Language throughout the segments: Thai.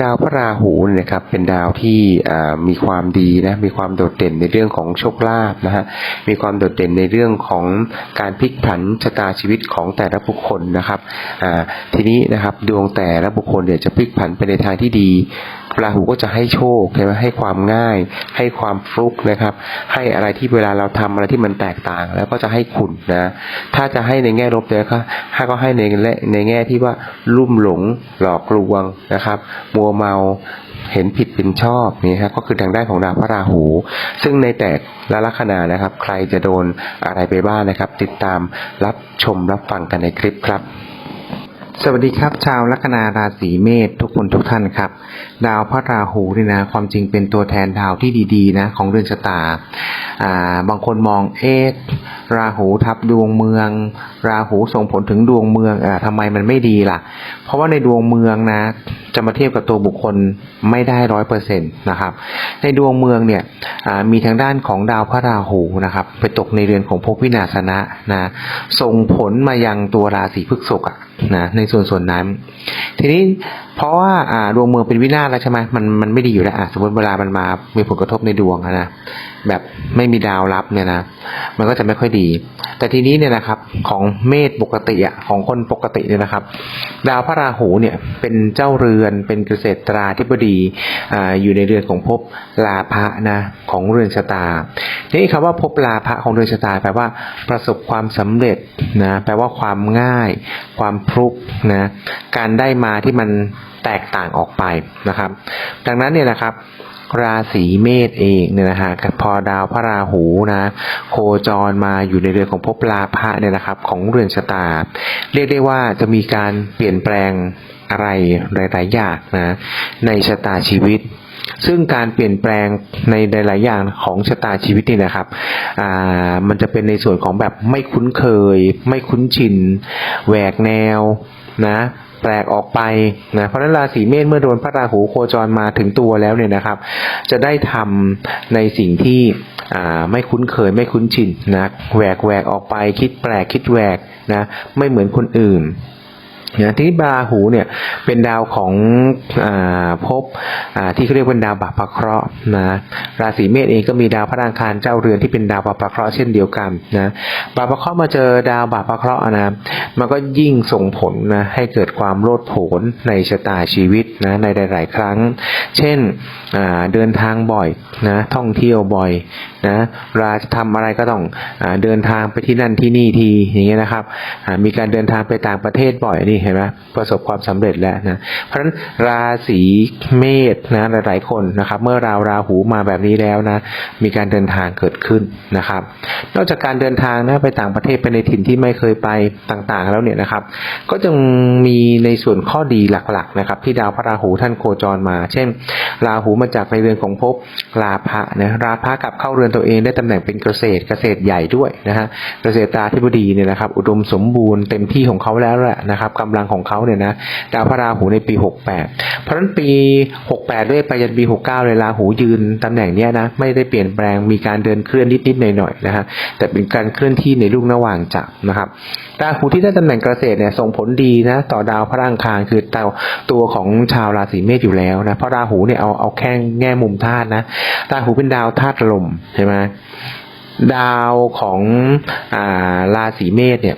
ดาวพระราหูนะครับเป็นดาวที่มีความดีนะมีความโดดเด่นในเรื่องของโชคลาภนะฮะมีความโดดเด่นในเรื่องของการพลิกผันชะตาชีวิตของแต่ละบุคคลนะครับทีนี้นะครับดวงแต่ละบุคคลเนี่ยจะพลิกผันไปในทางที่ดี ราหูก็จะให้โชคใช่ไหมให้ความง่าย ให้ความฟลุกนะครับ ให้อะไรที่เวลาเราทำอะไรที่มันแตกต่าง แล้วก็จะให้ขุนนะ ถ้าจะให้ในแง่ลบเนี่ยก็ถ้าก็ให้ในในแง่ที่ว่าลุ่มหลงหลอกลวงนะครับ มัวเมาเห็นผิดเป็นชอบนี่ครับก็คือทางด้านของดาวพระราหู ซึ่งในแต่ละลัคนานะครับ ใครจะโดนอะไรไปบ้างนะครับ ติดตามรับชมรับฟังกันในคลิปครับ สวัสดีครับชาวลัคนาราศีเมษทุกคนทุกท่านครับ ดาวพระราหูนี่นะความจริงเป็นตัวแทนดาวที่ดีๆนะของเรือนชะตาอ่าบางคนมองเอ๊ะ ราหูทับดวงเมือง ราหูส่งผลถึงดวงเมืองอ่าทำไมมันไม่ดีล่ะ เพราะว่าในดวงเมืองนะ จะมาเทียบกับตัวบุคคลไม่ได้ร้อยเปอร์เซ็นต์นะครับ ในดวงเมืองเนี่ยมีทางด้านของดาวพระราหูนะครับ ไปตกในเรือนของภพวินาศนะนะส่งผลมายังตัวราศีพฤษภอะนะในส่วนส่วนนั้น ทีนี้เพราะว่าอ่าดวงเมืองเป็นวินาศแล้วใช่ไหมมันมันไม่ดีอยู่แล้วอะสมมติเวลามันมามีผลกระทบในดวงนะแบบไม่มีดาวรับเนี่ยนะมันก็จะไม่ค่อยดีแต่ทีนี้เนี่ยนะครับของเมษปกติอะของคนปกติเนี่ยนะครับ ดาวพระราหูเนี่ยเป็นเจ้าเรือนเป็นเกษตราธิบดีอ่าอยู่ในเรือนของภพลาภะนะของเรือนชะตาทีนี้คำว่าภพลาภะของเรือนชะตาแปลว่าประสบความสำเร็จนะแปลว่าความง่าย ความพลุกนะการได้มาที่มันแตกต่างออกไปนะครับ ดังนั้นเนี่ยนะครับ ราศีเมษเองเนี่ยนะฮะพอดาวพระราหูนะโคจรมาอยู่ในเรือนของภพลาภะเนี่ยนะครับของเรือนชะตา เรียกได้ว่าจะมีการเปลี่ยนแปลง อะไรหลาย ๆ อย่างนะในชะตาชีวิต ซึ่งการเปลี่ยนแปลงในหลาย ๆ อย่างของชะตาชีวิตนี่นะครับอ่ามันจะเป็นในส่วนของแบบไม่คุ้นเคย ไม่คุ้นชินแหวกแนวนะแปลกออกไปนะเพราะนั้นราศีเมษเมื่อโดนพระราหูโคจรมาถึงตัวแล้วเนี่ยนะครับ จะได้ทำในสิ่งที่ไม่คุ้นเคยไม่คุ้นชินนะแหวกแหวกออกไปคิดแปลกคิดแหวกนะไม่เหมือนคนอื่น นะที่ราหูเนี่ยเป็นดาวของอภพที่เขาเรียกว่าดาวบาปพเคราะห์นะราศีเมษเองก็มีดาวพระอังคารเจ้าเรือนที่เป็นดาวบาปพเคราะห์เช่นเดียวกันนะบาปพเคราะห์มาเจอดาวบาปพเคราะห์นะมันก็ยิ่งส่งผลนะให้เกิดความโลดโผนในชะตาชีวิตนะในหลาย ๆ ครั้ง เช่นเดินทางบ่อยนะท่องเที่ยวบ่อย นะเวลาจะทำอะไรก็ต้องอเดินทางไปที่นั่นที่นี่ทีอย่างเงี้ยนะครับมีการเดินทางไปต่างประเทศบ่อยนี่เห็นไหมประสบความสำเร็จแล้วนะเพราะฉะนั้นราศีเมษนะหลายๆคนนะครับ เมื่อราวราหูมาแบบนี้แล้วนะมีการเดินทางเกิดขึ้นนะครับ นอกจากการเดินทางนะไปต่างประเทศไปในถิ่นที่ไม่เคยไปต่างๆ แล้วเนี่ยนะครับ ก็จะมีในส่วนข้อดีหลักๆนะครับ ที่ดาวพระราหูท่านโคจรมา เช่น ราหูมาจากในเรือนของภพราพะนะราพะกลับเข้าเรือนตัวเองได้ตำแหน่งเป็นเกษตรเกษตรใหญ่ด้วยนะฮะเกษตราธิบดีเนี่ยนะครับ อุดมสมบูรณ์เต็มที่ของเขาแล้วแหละนะครับกำลังของเขาเนี่ยนะดาวพระราหูในปี 68 เพราะฉะนั้นปี 68 ด้วยไปยันปี 69 เลยราหูยืนตำแหน่งเนี้ยนะไม่ได้เปลี่ยนแปลงมีการเดินเคลื่อนนิดๆหน่อยๆนะฮะแต่เป็นการเคลื่อนที่ในลูกระหว่างจักรนะครับราหูที่ได้ตำแหน่งเกษตรเนี่ยส่งผลดีนะต่อดาวพระอังคารคือตัวตัวของชาวราศีเมษอยู่แล้วนะเพราะราหูเนี่ยเอาเอาแค่แง่มุมธาตุนะราหูเป็นดาวธาตุลมใช่ไหมดาวของอ่าราศีเมษเนี่ย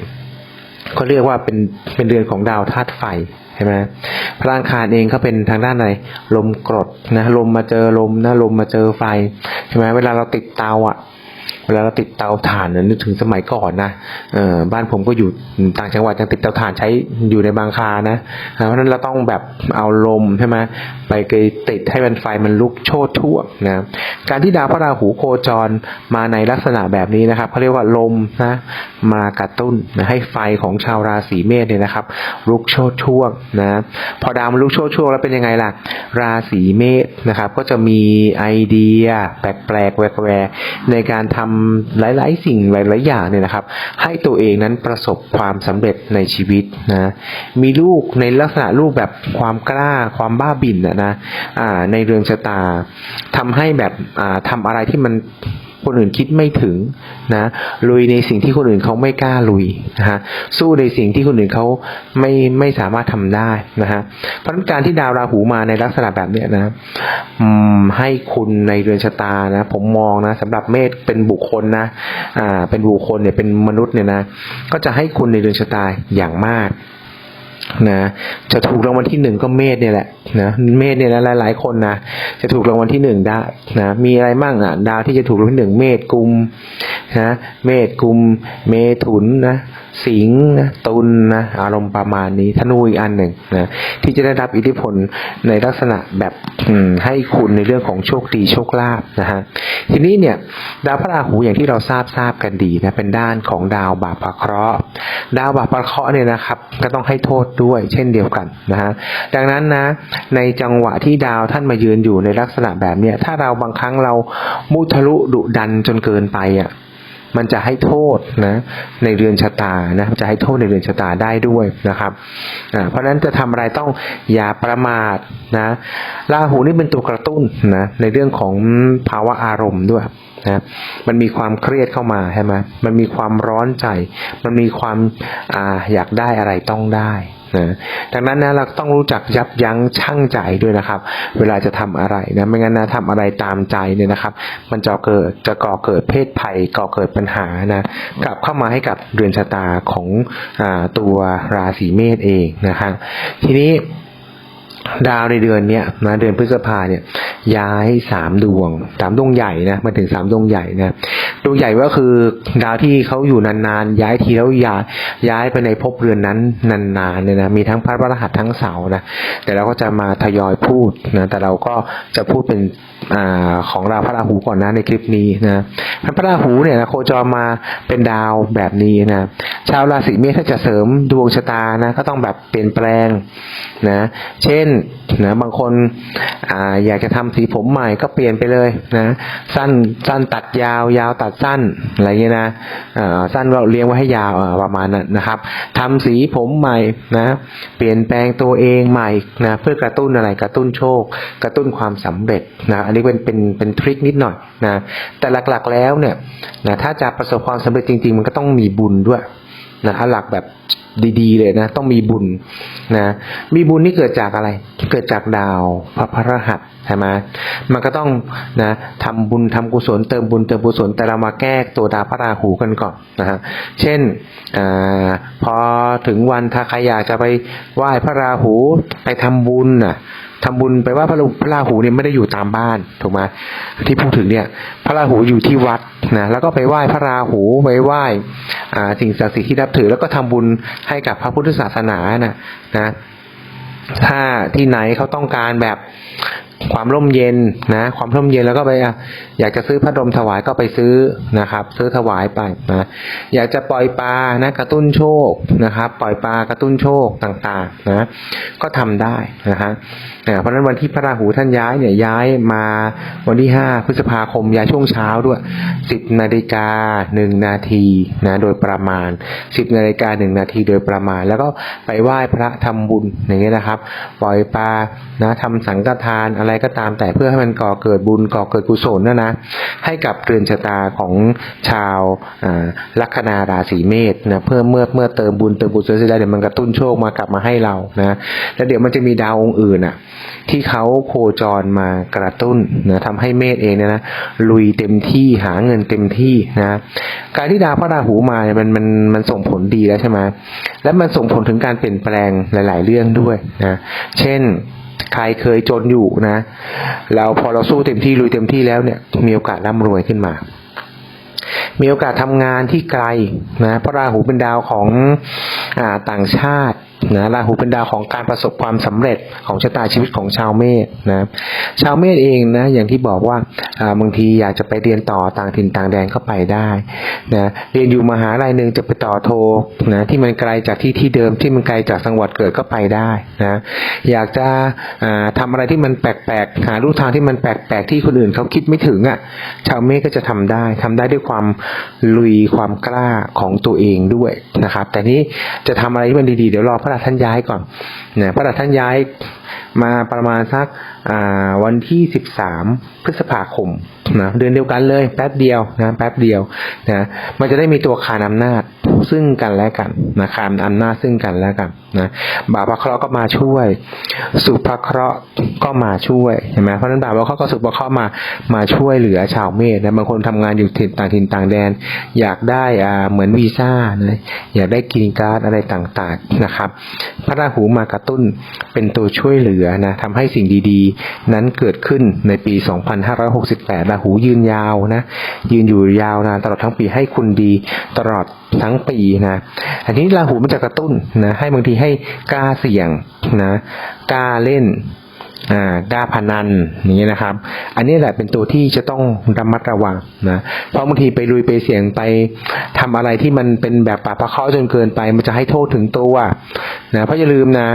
เขาเรียกว่าเป็นเป็นเดือนของดาวธาตุไฟใช่ไหมพระอังคารเองก็เป็นทางด้านไหนลมกรดนะลมมาเจอลมนะลมมาเจอไฟใช่ไหมเวลาเราติดเตาอะ เวลาเราติดเตาถ่านเนี่ยนึกถึงสมัยก่อนนะเออบ้านผมก็อยู่ต่างจังหวัดยังติดเตาถ่านใช้อยู่ในบางคานะ เพราะฉะนั้นเราต้องแบบเอาลมใช่ไหมไปติดให้มันไฟมันลุกโชดทั่วนะการที่ดาวพระราหูโคจรมาในลักษณะแบบนี้นะครับเขาเรียกว่าลมนะมากระตุ้นนะให้ไฟของชาวราศีเมษเนี่ยนะครับลุกโชดช่วงนะพอดาวมันลุกโชดช่วงแล้วเป็นยังไงล่ะ ราศีเมษนะครับก็จะมีไอเดีย แปลกๆแหวกๆในการทำหลาย ๆ สิ่งหลาย ๆ อย่างเนี่ยนะครับ ให้ตัวเองนั้นประสบความสำเร็จในชีวิตนะมีลูกในลักษณะลูกแบบความกล้าความบ้าบิ่นนะนะในเรืองชะตาทำให้แบบทำทำอะไรที่มัน คนอื่นคิดไม่ถึงนะลุยในสิ่งที่คนอื่นเขาไม่กล้าลุยนะฮะสู้ในสิ่งที่คนอื่นเขาไม่ไม่สามารถทำได้นะฮะเพราะงั้นการที่ดาวราหูมาในลักษณะแบบเนี้ยนะให้คุณในเรือนชะตานะ ผมมองนะสำหรับเมษเป็นบุคคลนะอ่าเป็นบุคคลเนี่ยเป็นมนุษย์เนี่ยนะก็จะให้คุณในเรือนชะตาอย่างมาก นะจะถูกรางวัลที่หนึ่งก็เมษเนี่ยแหละนะเมษเนี่ยนะหลาย ๆ คนนะจะถูกรางวัลที่หนึ่งได้นะมีอะไรบ้างอะดาวที่จะถูกรางวัลที่หนึ่งเมษกุมนะเมษกุม เมถุนนะ สิงห์นะตุลนะอารมณ์ประมาณนี้ธนูอีกอันหนึ่งนะที่จะได้รับอิทธิพลในลักษณะแบบให้คุณในเรื่องของโชคดีโชคลาภนะฮะทีนี้เนี่ยดาวพระราหูอย่างที่เราทราบทราบกันดีนะเป็นด้านของดาวบาปะเคราะห์ดาวบาปะเคราะห์เนี่ยนะครับ ก็ต้องให้โทษด้วยเช่นเดียวกันนะฮะดังนั้นนะในจังหวะที่ดาวท่านมายืนอยู่ในลักษณะแบบเนี้ยถ้าเราบางครั้งเรามุทะลุดุดันจนเกินไปอะ มันจะให้โทษนะในเรือนชะตานะจะให้โทษในเรือนชะตาได้ด้วยนะครับเพราะฉะนั้นจะทำอะไรต้องอย่าประมาทนะราหูนี่เป็นตัวกระตุ้นนะในเรื่องของภาวะอารมณ์ด้วยนะมันมีความเครียดเข้ามาใช่ไหมมันมีความร้อนใจ มันมีความอาอยากได้อะไรต้องได้ นะดังนั้นนะเราต้องรู้จักยับยั้งชั่งใจด้วยนะครับ เวลาจะทำอะไรนะไม่งั้นนะทำอะไรตามใจเนี่ยนะครับ มันจะเกิดจะก่อเกิดเพศภัยก่อเกิดปัญหานะกลับเข้ามาให้กับเรือนชะตาของอตัวราศีเมษเองนะครับทีนี้ดาวในเดือนเนี้ยนะเดือนพฤษภาเนี่ยย้ายสามดวงสามดวงใหญ่นะมาถึงสามดวงใหญ่นะ ดวงใหญ่ก็คือดาวที่เขาอยู่นานๆย้ายทีแล้วย้ายย้ายไปในภพเรือนนั้นนานๆเนี่ยนะมีทั้งพระพรหัสทั้งเสานะแต่เราก็จะมาทยอยพูดนะแต่เราก็จะพูดเป็น อของดาพระราหูก่อนนะในคลิปนี้นะพระราหูเนี่ยนะโคจรมาเป็นดาวแบบนี้นะชาวราศีเมษถ้าจะเสริมดวงชะตานะก็ต้องแบบเปลี่ยนแปลงนะเช่นนะบางคนออยากจะทำสีผมใหม่ก็เปลี่ยนไปเลยนะสั้นสั้นตัดยาวยาวตัดสั้นอะไรเงี้ยนะสั้นเราเลี้ยงไว้ให้ยาวประมาณนั้นนะครับทำสีผมใหม่นะเปลี่ยนแปลงตัวเองใหม่นะเพื่อกระตุ้นอะไรกระตุ้นโชค กระตุ้นความสำเร็จนะันนี้เป็นเป็นเป็นทริคนิดหน่อยนะแต่หลักๆแล้วเนี่ยนะถ้าจะประสบความสำเร็จจริง ๆ มันก็ต้องมีบุญด้วยนะหลักแบบดีๆ เลยนะ ต้องมีบุญนะมีบุญนี่เกิดจากอะไร เกิดจากดาวพระพระหัสใช่ไหมมันก็ต้องนะทำบุญทำกุศลเติมบุญเติมกุศลแต่เรามาแก้ตัวดาวพระราหูกันก่อนนะฮะเช่นอาพอถึงวันถ้าใครอยากจะไปไหว้พระราหูไปทำบุญน่ะ ทำบุญไปว่าพระราพระราหูเนี่ยไม่ได้อยู่ตามบ้านถูกไหมที่พูดถึงเนี่ย พระราหูอยู่ที่วัดนะแล้วก็ไปไหว้พระราหูไปไหว้สิ่งศักดิ์สิทธิ์ที่นับถือ แล้วก็ทำบุญให้กับพระพุทธศาสนานะนะถ้าที่ไหนเขาต้องการแบบ ความร่มเย็นนะ ความร่มเย็นแล้วก็ไปอยากจะซื้อพัดลมถวายก็ไปซื้อนะครับ ซื้อถวายไปนะอยากจะปล่อยปลานะกระตุ้นโชคนะครับ ปล่อยปลากระตุ้นโชคต่างๆนะก็ทำได้นะฮะเพราะฉะนั้นวันที่พระราหูท่านย้ายเนี่ยย้ายมาวันที่ห้าพฤษภาคมย้ายช่วงเช้าด้วยสิบนาฬิกาหนึ่งนาทีนะโดยประมาณสิบนาฬิกาหนึ่งนาทีโดยประมาณ แล้วก็ไปไหว้พระทำบุญอย่างเงี้ยนะครับ ปล่อยปลานะทำสังฆทานอะไรก็ตามแต่เพื่อให้มันก่อเกิดบุญก่อเกิดกุศลนะนะให้กับเรือนชะตาของชาวลัคนาราศีเมษนะเพื่อเมื่อเมื่อเติมบุญเติมกุศลเสร็จแล้วเดี๋ยวมันกระตุ้นโชคมากลับมาให้เรานะแล้วเดี๋ยวมันจะมีดาวองค์อื่นอะที่เขาโคจรมากระตุ้นนะทำให้เมษเองเนี่ยนะลุยเต็มที่หาเงินเต็มที่นะการที่ดาวพระราหูมาเนี่ยมันมันมันส่งผลดีแล้วใช่ไหมและมันส่งผลถึงการเปลี่ยนแปลงหลาย ๆ เรื่องด้วยนะเช่น ใครเคยจนอยู่นะแล้วพอเราสู้เต็มที่ลุยเต็มที่แล้วเนี่ย มีโอกาสร่ำรวยขึ้นมา มีโอกาสทำงานที่ไกลนะเพราะราหูเป็นดาวของอต่างชาติ นะราหูเป็นดาวของการประสบความสำเร็จของชะตาชีวิตของชาวเมษนะ ชาวเมษเองนะอย่างที่บอกว่าบางทีอยากจะไปเรียนต่อต่างถิ่นต่างแดนก็ไปได้นะเรียนอยู่มหาลัยหนึ่งจะไปต่อโทนะที่มันไกลจากที่ที่เดิมที่มันไกลจากจังหวัดเกิดก็ไปได้นะอยากจะอ่าทำอะไรที่มันแปลกๆหารูทางที่มันแปลกๆที่คนอื่นเขาคิดไม่ถึงอะชาวเมษก็จะทำได้ทำได้ด้วยความลุยความกล้าของตัวเองด้วยนะครับ แต่นี้จะทำอะไรที่มันดีๆเดี๋ยวรอพระหัสท่านย้ายก่อนนะพระหัสท่านย้ายมาประมาณสักอ่าวันที่ 13 พฤษภาคมนะเดือนเดียวกันเลย แป๊บเดียวนะแป๊บเดียวนะมันจะได้มีตัวคานอำนาจ ซึ่งกันและกันนะคานอำนาจซึ่งกันและกันนะบาปพระเคราะห์ก็มาช่วย สุภเคราะห์ก็มาช่วยเห็นไหมเพราะนั้นบาปพระเคราะห์ก็สุภเคราะห์มามาช่วยเหลือชาวเมษนะบางคนทำงานอยู่ถิ่นต่างถิ่นต่างแดน อยากได้อ่าเหมือนวีซ่านะอยากได้กรีนการ์ดอะไรต่างๆนะครับ พระราหูมากระตุ้นเป็นตัวช่วยเหลือนะทำให้สิ่งดีๆ นั้นเกิดขึ้นในปี 2568ราหูยืนยาวนะยืนอยู่ยาวนานตลอดทั้งปีให้คุณดีตลอดทั้งปีนะอันนี้ราหูมันจะกระตุ้นนะให้บางทีให้กล้าเสี่ยงนะกล้าเล่นอ่ากล้าพนันอย่างนี้นะครับ อันนี้แหละเป็นตัวที่จะต้องระมัดระวังนะเพราะบางทีไปลุยไปเสี่ยงไปทำอะไรที่มันเป็นแบบป่าบประเคาะจนเกินไป มันจะให้โทษถึงตัวนะเพราะอย่าลืมนะ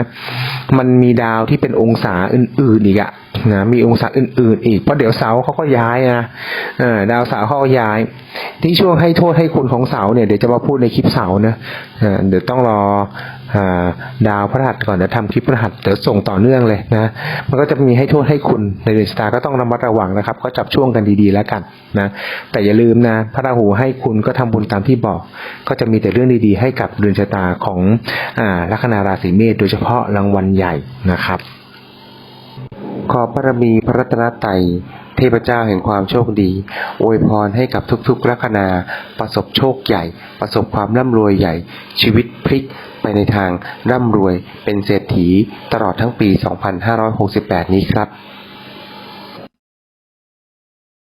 มันมีดาวที่เป็นองศาอื่นๆอีกอะ นะมีองศาอื่น ๆ อีกเพราะเดี๋ยวเสาเขาก็ย้ายนะดาวเสาเขาก็ย้าย ที่ช่วงให้โทษให้คุณของเสาเนี่ยเดี๋ยวจะมาพูดในคลิปเสานะเออเดี๋ยวต้องรอดาวพระหัสก่อนเดี๋ยวทำคลิปพระหัสเดี๋ยวส่งต่อเนื่องเลยนะมันก็จะมีให้โทษให้คุณในเดือนชะตาก็ต้องระมัดระวังนะครับ ก็จับช่วงกันดีๆแล้วกันนะแต่อย่าลืมนะพระราหูให้คุณก็ทำบุญตามที่บอก ก็จะมีแต่เรื่องดีๆ ให้กับเดือนชะตาของอลัคนาราศีเมษโดยเฉพาะรางวัลใหญ่นะครับ ขอบารมีพระรัตนตรัยเทพเจ้าแห่งความโชคดีอวยพรให้กับทุกๆลัคนาประสบโชคใหญ่ ประสบความร่ำรวยใหญ่ ชีวิตพลิกไปในทางร่ำรวยเป็นเศรษฐีตลอดทั้งปี 2568 นี้ครับ